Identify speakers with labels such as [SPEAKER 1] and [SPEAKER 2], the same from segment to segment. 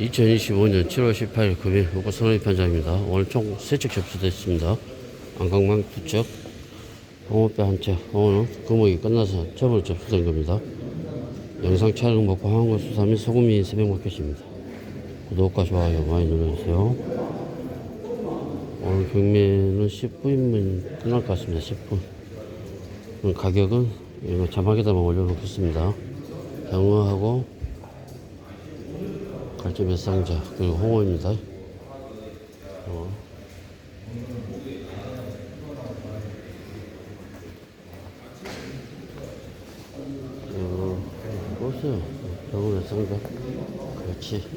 [SPEAKER 1] 2025년 7월 18일 금일 요거 선언입 현장입니다. 오늘 총 3척 접수됐습니다. 안강망 2척, 홍어뼈 한 척, 홍어는 금옥이 끝나서 처음으로 접수된 겁니다. 영상 촬영 먹고 한국 수사 및 소금이 새벽 마켓입니다. 구독과 좋아요 많이 눌러주세요. 오늘 경매는 10분이면 끝날 것 같습니다. 10분. 그럼 가격은 이거 자막에다만 올려놓겠습니다. 병어하고 몇 상자 그리고 홍어입니다. 어. 어, 보세요. 병어 몇 상자. 그렇지.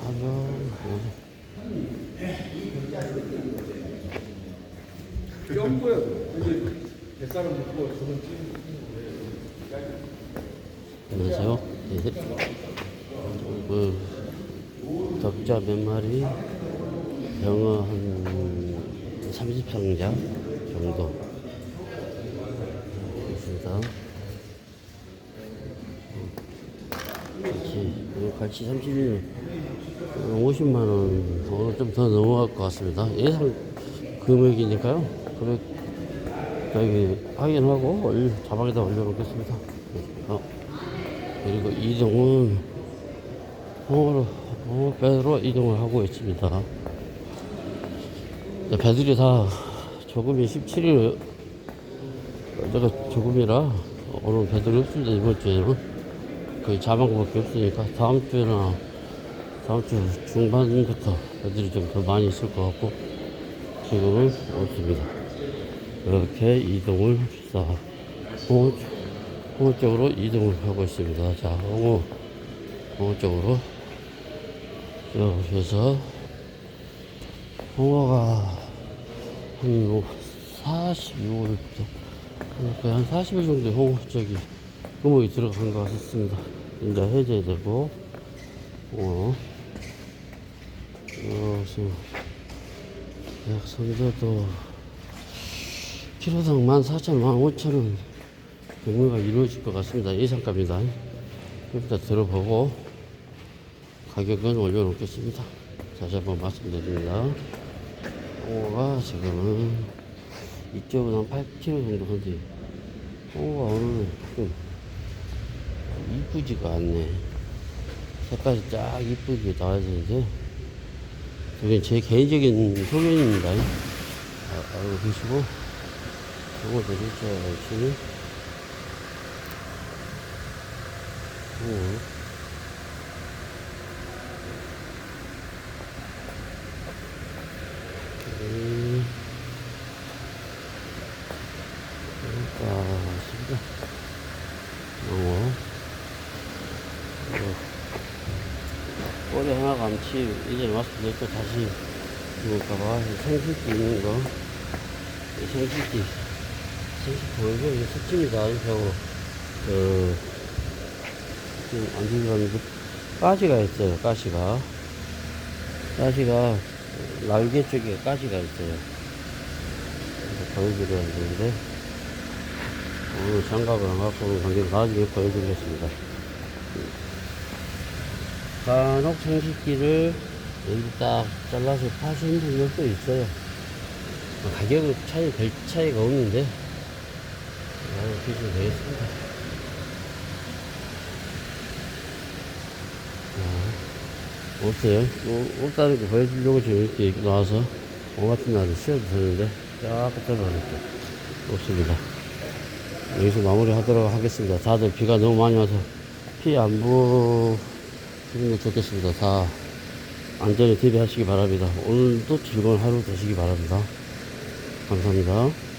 [SPEAKER 1] 하면
[SPEAKER 2] 뼈고요. 이제 뱃살은 먹고 저는
[SPEAKER 1] 안녕하세요. 예. 그 덕자 몇 마리, 병어 한 30상자 정도 있습니다. 이거 갈치 31, 50만 원, 오늘 좀 더 넘어갈 것 같습니다. 예상 금액이니까요. 금액 저기 확인하고 자막에다 올려놓겠습니다. 어. 그리고 이동은 홍어로, 홍어배로 이동을 하고 있습니다. 이제 배들이 다 조금이 17일, 어제가 조금이라 오늘 배들이 없습니다. 이번 주에는. 거의 자막밖에 없으니까 다음 주에나 다음 주 중반부터 배들이 좀 더 많이 있을 것 같고 지금은 없습니다. 이렇게 이동을 자, 홍어, 홍어 쪽으로 이동을 하고 있습니다. 자, 홍어, 홍어 쪽으로 해서 홍어가 한 46일, 거의 한 40일 정도 홍어 쪽이 구멍이 들어간 것 같습니다. 이제 해제되고, 어, 여기서 약 선저도 키로당 14,000원, 15,000원 경매가 이루어질 것 같습니다. 예상가입니다. 일단 들어보고 가격은 올려놓겠습니다. 다시 한번 말씀드립니다. 홍어가 지금은 이쪽은 한 8kg 정도 한데 홍어가 오늘 좀 이쁘지가 않네. 색깔이 쫙 이쁘게 나와야 되는데 이건 제 개인적인 소견입니다. 아, 알고 계시고 요거 드리죠. 오. 음. 그러니까, 요거. 어. 꼬리 하나 감치, 이전에 말씀드렸죠. 다시, 이럴까봐, 생식기 있는 거. 이 생식기. 생식 보이고, 이게 숙집니다. 이거, 그, 지금 안 들어가는데, 가시가 있어요. 가시가. 가시가, 날개 쪽에 가시가 있어요. 보여드려야 되는데, 오늘 장갑을 안 갖고 관계로 나중에 보여드리겠습니다. 간혹 생식기를 여기 딱 잘라서 파시는 분들도 있어요. 뭐 가격은 차이, 별 차이가 없는데, 나는 드시면 되겠습니다. 뭐, 없다는 거 보여주려고 지금 이렇게 나와서, 오 같은 날은 쉬어도 되는데, 쫙 떨어졌죠. 없습니다. 여기서 마무리 하도록 하겠습니다. 다들 비가 너무 많이 와서 피안 부는 게 좋겠습니다. 다 안전에 대비하시기 바랍니다. 오늘도 즐거운 하루 되시기 바랍니다. 감사합니다.